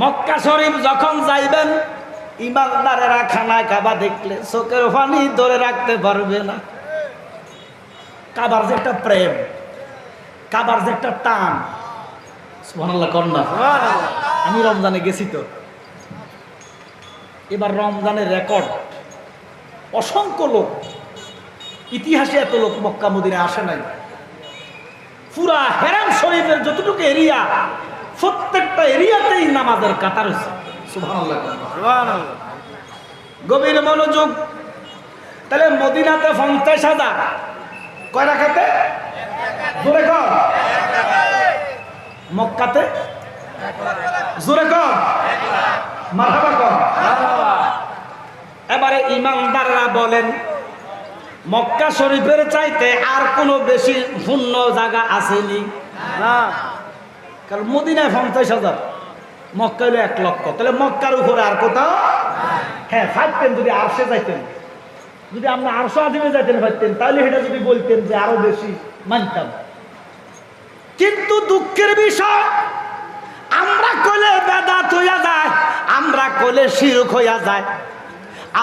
মক্কা শরীফ যখন যাইবেন ইমানদারেরা খানা কাবা দেখলে চোখের পানি ধরে রাখতে পারবে না। কাবার যে একটা প্রেম কাবার যে একটা টান। কন্যা আমি রমজানে গেছি তো। এবার রমজানের রেকর্ড অসংখ্য লোক ইতিহাসে এত লোক মক্কা মদিনে আসে নাই। পুরা হেরাম শরীফের যতটুকু এরিয়া প্রত্যেকটা এরিয়াতেই নামাজের কাতার হয়েছে গভীর মনোযোগ। তাহলে মদিনাতে পঞ্চাশ হাজার। কয় রাখাতে? জোরে কর। মক্কাতে? জোরে কর। এবারে ইমানদাররা বলেন মক্কা শরীফের চাইতে আর কোনো বেশি শূন্য জায়গা আসেনি। না। কারণ মদিনায় পঞ্চাশ হাজার মক্কা হলো এক লক্ষ। তাহলে মক্কার উপরে আর কোথাও? হ্যাঁ ফাইতেন যদি আরশে যাইতেন। যদি আপনি আরশো আদিমে যাইতেন ফাইতেন তাহলে সেটা যদি বলতেন যে আরও বেশি মানতাম। কিন্তু দুঃখের বিষয়, আমরা কলে বেদাত হইয়া যায়, আমরা কলে শিরক হইয়া যায়,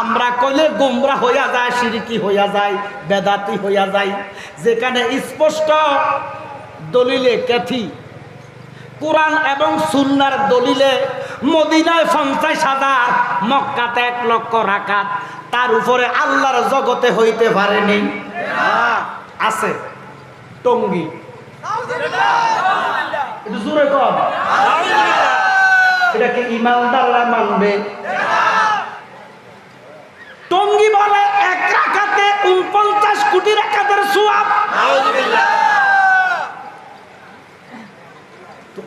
আমরা কলে গুমরা হইয়া যায়, সিরিকি হইয়া যায়, বেদাতি হইয়া যায়। যেখানে স্পষ্ট দলিলে ক্যাথি কোরআন এবং সুন্নার দলিলে মদিনায় পঞ্চাশ হাজার, মক্কাতে এক লক্ষ রাকাত। তার উপরে আল্লাহর জগতে হইতে পারেনি। আছে। টঙ্গি। এটাকে ইমানদাররা মানবে? টঙ্গি বলে এক রাখাতে উনপঞ্চাশ কোটি রাখাতের সোয়াব।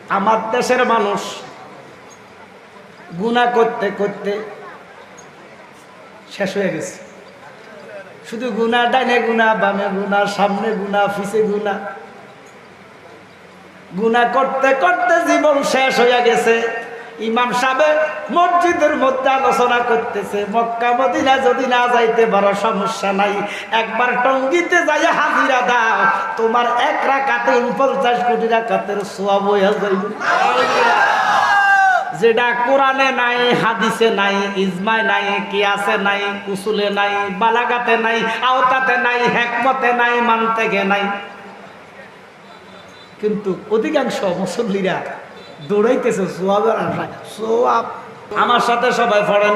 আমার দেশের মানুষ গুণা করতে করতে শেষ হয়ে গেছে। শুধু গুণা ডাইনে গুণা, বামে গুণা, সামনে গুণা ফিসে গুণা। গুণা করতে করতে জীবন শেষ হয়ে গেছে। ইমাম সাহেব মসজিদের মধ্যে আলোচনা করতেছে, মক্কা, মদিনা যদি না যাইতে পারো সমস্যা নাই। একবার টঙ্গিতে যাই হাজিরা দাও, তোমার এক রাকাতে উনপঞ্চাশ কোটি রাকাতের সোয়াব হইয়া যাইবে। যেটা কোরআনে নাই, হাদিসে নাই, ইজমায় নাই, কিয়াসে নাই কুসুলে নাই, বালাগাতে নাই, আওতাতে নাই, হেকমতে নাই মানতেগে নাই। কিন্তু অধিকাংশ মুসল্লিরা দৌড়াইতেছে আমার সাথে সবাই পড়েন।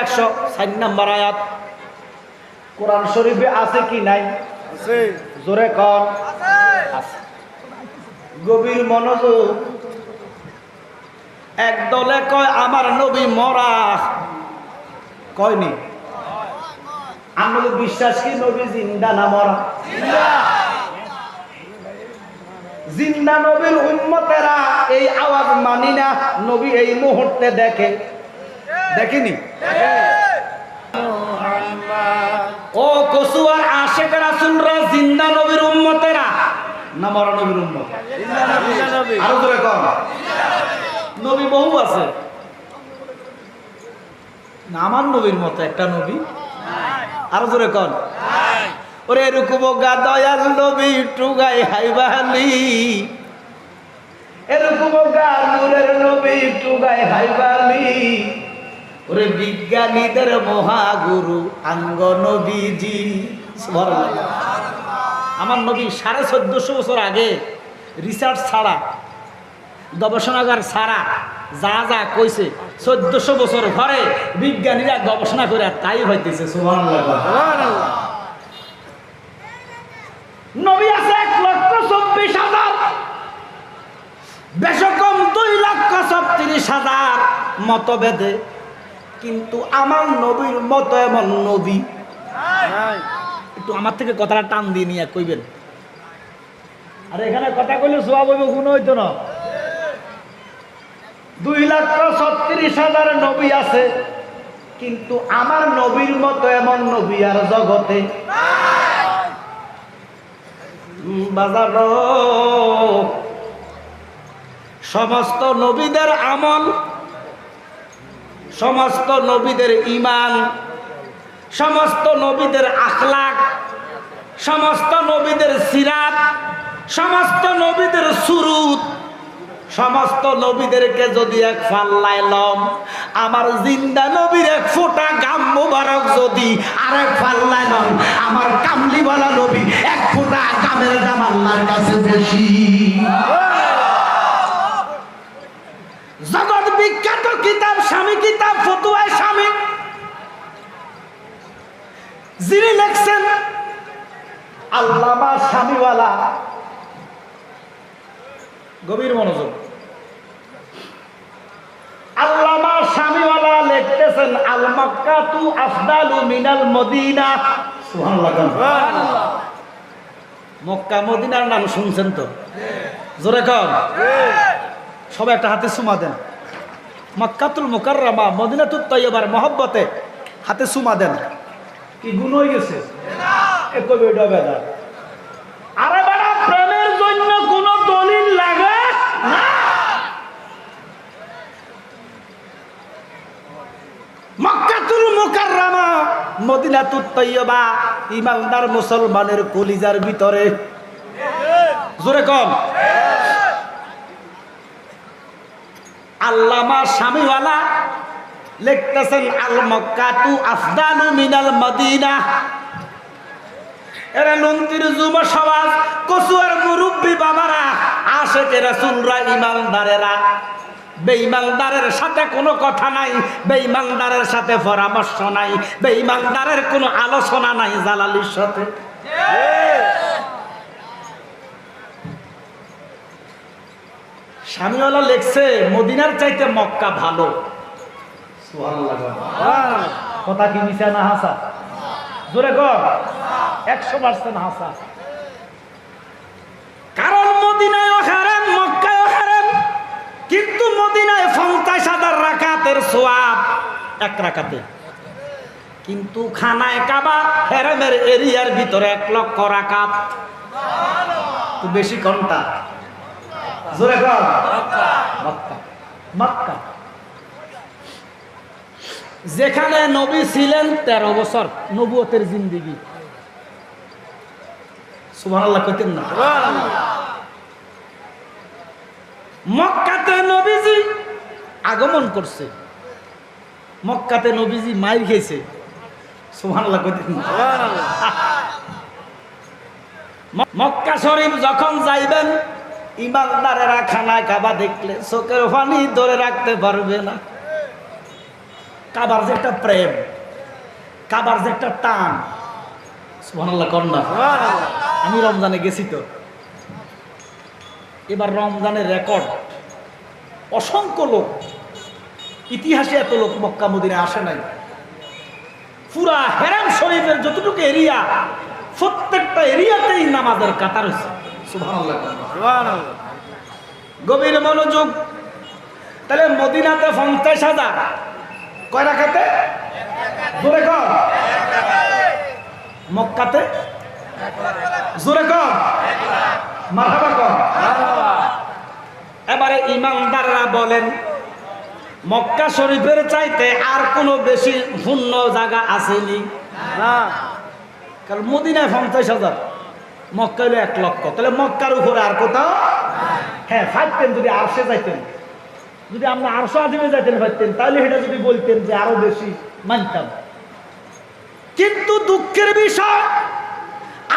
আম্বিয়ার 104 নম্বর আয়াত। কোরআন শরীফে আছে কি নাই? জোরে আছে। গভীর মনোযোগ। এক দলে কয় আমার নবী মরা। কয়নি? আমাদের বিশ্বাস কি নবী? জিন্দা না মরা? জিন্দা নবীর উম্মতেরা এই আওয়াজ মানি না নবী এই মুহূর্তে দেখে। দেখেনি? ও কসুয়ার আশেখ রাসুলরা জিন্দা নবীর উম্মতেরা। না মরা নবীর উম্মত। আরও ধরে কম নবী বহু আছে। আমার নবীর মতো একটা নবী। আরও জোরে কন। ওরে এরকম গা দয়াল নবী টুগাই হাইবালি। এরকম গা নূরের নবী টুগাই হাইবালি। ওরে বিজ্ঞানীদের মহাগুরু আঙ্গ নবীজি আমার নবী সাড়ে চোদ্দশো বছর আগে রিসার্চ ছাড়া, গবেষণাগার ছাড়া যা যা কইছে, চোদ্দশো বছর ঘরে বিজ্ঞানীরা গবেষণা করে তাই হইতেছে। নবী আছে এক লক্ষ চব্বিশ হাজার দুই লক্ষ হাজার মতভেদে কিন্তু আমার নবীর মত এমন নবী। একটু আমার থেকে কথাটা টান দিয়ে নিয়ে কইবেন। আর এখানে কথা কইলে সোয়া বইব গুণ হইতো না। দুই লক্ষ ছত্রিশ হাজার নবী আছে কিন্তু আমার নবীর মতো এমন নবী আর জগতে বাজার সমস্ত নবীদের আমল সমস্ত নবীদের ইমান সমস্ত নবীদের আখলাক, সমস্ত নবীদের সিরাত, সমস্ত নবীদের সুরুত, সমস্ত নবীদেরকে যদি এক ফাল্লায় লম, আমার জিন্দা নবীর এক ফোঁটা গাম মোবারক যদি আর এক ফাল্লায় লম, আমার কামলিওয়ালা নবী এক ফোঁটা গামের দাম আল্লাহর কাছে বেশি। বিখ্যাত কিতাব স্বামী কিতাব ফতুয়ায় স্বামী। যিনি লেখছেন আল্লামা স্বামীওয়ালা। গভীর মনোযোগ। আল্লামা স্বামীওয়ালা লিখতেছেন আল মক্কা তু আফদালু মিনাল মদিনা। সুবহানাল্লাহ মক্কা মদিনার নাম শুনছেন তো? জোরে কর সবাই একটা হাতে সুমা দেন। মক্কাতুল মুকাররামা, মদিনাতুত তৈয়বার মহব্বতে হাতে সুমা দেন। কি গুণ হয়ে গেছে? আরে বেটা প্রেমের জন্য কোন দলিল লাগে? না। মক্কাতুল মুকাররামা, মদিনাতুত তৈয়বা ইমানদার মুসলমানের কলিজার ভিতরে। জোরে কম। আল্লামা স্বামীওয়ালা লিখতেছেন, আল মক্কাতু আফদানু মিনাল মদিনা। ইমানদারেরা। সাথে কোনো কথা নাই সাথে পরামর্শ নাই, বেঈমানদারের কোনো আলোচনা নাই জালালির সাথে। স্বামীওয়ালা লেখছে, মদিনার চাইতে মক্কা ভালো। কথা কি মিশা না হাসা? জোরে কর একশো পার্সেন্ট হাসা। কারণ মদিনায় হারাম মক্কায় হারাম, কিন্তু মদিনায় পঞ্চাশ হাজার রাকাতের সোয়াব এক রাকাতে। কিন্তু খানায় কাবা, হেরামের এরিয়ার ভিতরে এক লক্ষ রাকাত। বেশি ঘণ্টা জোরে কর মক্কা। মক্কা। যেখানে নবী ছিলেন তেরো বছর নবুয়তের জিন্দিগি। সুবহানাল্লাহ কইতেন না। মক্কাতে নবীজি আগমন করছে। মক্কাতে নবীজি মাইর খেয়েছে। সুবহানাল্লাহ কইতেন না। মক্কা শরীফ যখন যাইবেন ইমানদারেরা খানায় কাবা দেখলে চোখের পানি ধরে রাখতে পারবে না। কাবার যে একটা প্রেম কাবার যে একটা টান সুবহানাল্লাহ কন্যা আমি রমজানে গেছি তো। এবার রমজানের রেকর্ড অসংখ্য লোক ইতিহাসে এত লোক মক্কা মদিনে আসে নাই। পুরা হেরাম শরীফের যতটুকু এরিয়া প্রত্যেকটা এরিয়াতেই নামাজের কাতার হয়েছে। গভীর মনোযোগ। তাহলে মদিনাতে পঞ্চাশ হাজার। কয় রাখাতে? জোরে কর। মক্কাতে? জোরে কর। মারহাবা কর। এবারে ইমানদাররা বলেন মক্কা শরীফের চাইতে আর কোনো বেশি শূন্য জায়গা আসেনি। না। কারণ মদিনায় পঞ্চাশ হাজার। মক্কা হলো এক লক্ষ। তাহলে মক্কার উপরে আর কোথাও হ্যাঁ ফাইতেন যদি আরশে যাইতেন। যদি আপনি আরশো আদিমে যাইতেন ফাইতেন তাহলে সেটা যদি বলতেন যে আরও বেশি মানতাম। কিন্তু দুঃখের বিষয়,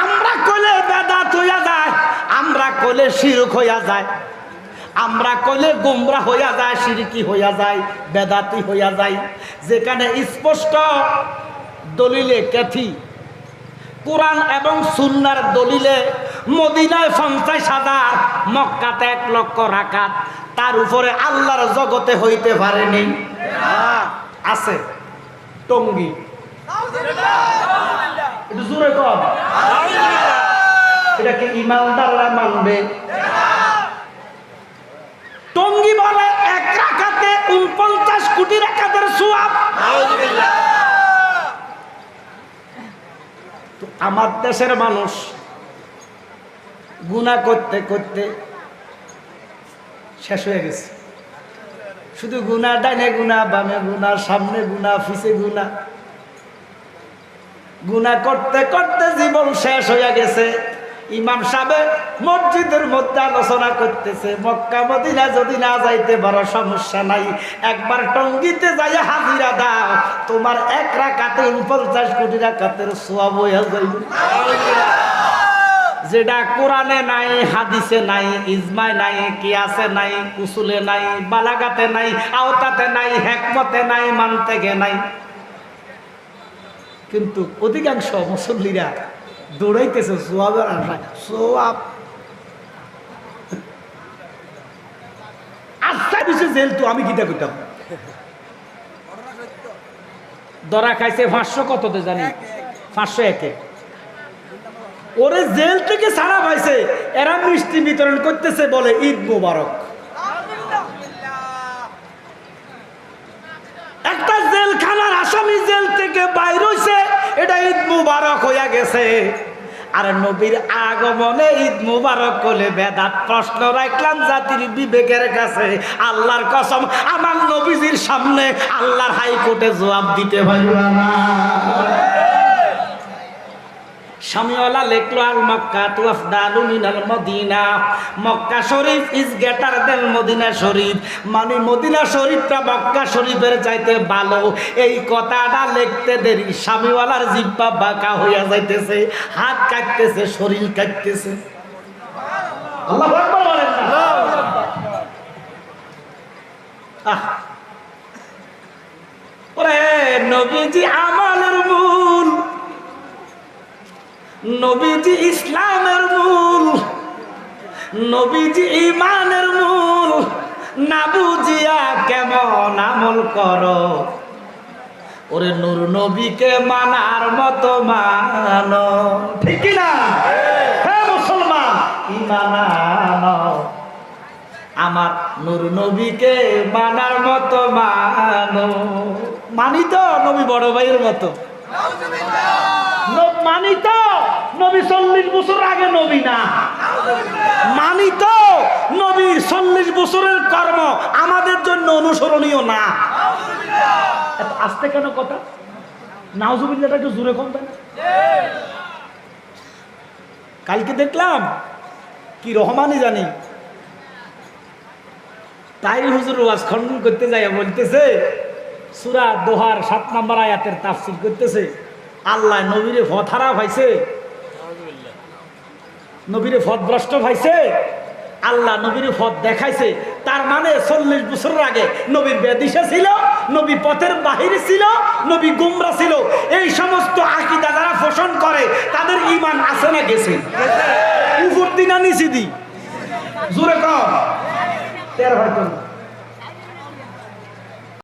আমরা কলে বেদাত হইয়া যায়, আমরা কলে শিরক হইয়া যায়, আমরা কলে গোমরা হইয়া যায়, সিরিকি হইয়া যায়, বেদাতি হইয়া যায়। যেখানে স্পষ্ট দলিলে ক্যাথি কোরআন এবং সুন্নার দলিলে মদিনায় পঞ্চাশ হাজার, মক্কাতে এক লক্ষ রাখাত তার উপরে আল্লাহর জগতে হইতে পারেনি। আছে। টঙ্গি। একটু কম এটাকে ইমানদাররা মানবে। টঙ্গি বলে এক রাখাতে উনপঞ্চাশ কোটি রাখাতের সোয়াব তো আমার দেশের মানুষ গুণা করতে করতে শেষ হয়ে গেছে। শুধু গুণা ডাইনে গুণা বামে গুণা সামনে গুণা পিছে গুণা গুণা করতে করতে জীবন শেষ হয়ে গেছে। ইমাম সাহেব মসজিদের মধ্যে আলোচনা করতেছে, মক্কা, মদিনা যদি না যাইতে বড় সমস্যা নাই। একবার টঙ্গিতে যাই হাজিরা দাও, তোমার এক রাকাতে উনপঞ্চাশ কোটি যাইবে যেটা কোরআনে নাই, হাদিসে নাই, ইজমায় নাই, কিয়াসে নাই কুসুলে নাই, বালাগাতে নাই, আওতাতে নাই, হেকমতে নাই মানতেগে নাই। কিন্তু অধিকাংশ মুসল্লিরা দৌড়াইতেছে সোয়াবের আশায় সোয়াব আচ্ছা দিছে জেল তো আমি কিটা করতাম দরা খাইছে পাঁচশো কততে জানি? পাঁচশো একে ওরে জেল থেকে ছাড়া পাইছে এরা মিষ্টি বিতরণ করতেছে বলে ঈদ মোবারক একটা জেলখানার আসামি জেল থেকে বাইর হইছে এটা ঈদ মুবারক হইয়া গেছে আর নবীর আগমনে ঈদ মুবারক করলে বেদাত প্রশ্ন রাখলাম, জাতির বিবেকের কাছে। আল্লাহর কসম, আমার নবীজির সামনে আল্লাহর হাইকোর্টে জবাব দিতে পারবে না। সামিওয়ালা লেখলো, আল মক্কা তু আফদালু মিনাল মদিনা। মক্কা শরীফ ইজ গেটার দেন মদিনা শরীফ। মানে মদিনা শরীফটা মক্কা শরীফের চাইতে ভালো। এই কথাটা লিখতে দেরি। স্বামীওয়ালার জিব্বা বাঁকা হইয়া যাইতেছে, হাত কাটতেছে শরীর কাটতেছে আল্লাহ আহ। নবীজি, আমালের মূল নবীজি ইসলামের মূল, নবীজি ইমানের মূল। না বুঝিয়া কেমন আমল করো। ওরে নূর নবীকে মানার মতো মানো। ঠিক না? মুসলমান আমার নূর নবীকে মানার মতো মানো। মানি তো নবী বড় ভাইয়ের মতো। মানি তো নবী চল্লিশ বছর আগে নবী না। নবী চল্লিশ বছরের কর্ম আমাদের জন্য অনুসরণীয় না। আস্তে কেন কথা? নাউজুবিল্লাটা একটু জোরে কম তাই না কালকে দেখলাম কি রহমানই জানি। তাই হুজুর ওয়াজ খণ্ডন করতে যায় বলতেছে, সুরা দোহার সাত নম্বর আয়াতের তাফসিল করতেছে। আল্লাহ নবীরে হারা ভাইছে। নবীরে ফত ভ্রষ্ট ভাইছে। আল্লাহ নবীর ফত দেখাইছে। তার মানে চল্লিশ বছর আগে নবীর বেদিশা ছিল, নবী পথের বাহিরে ছিল, নবী গুমরা ছিল। এই সমস্ত আকিদা যারা পোষণ করে, তাদের ইমান আছে না গেছে? উপর দিনা নিচি দি জোরে কম। তেরো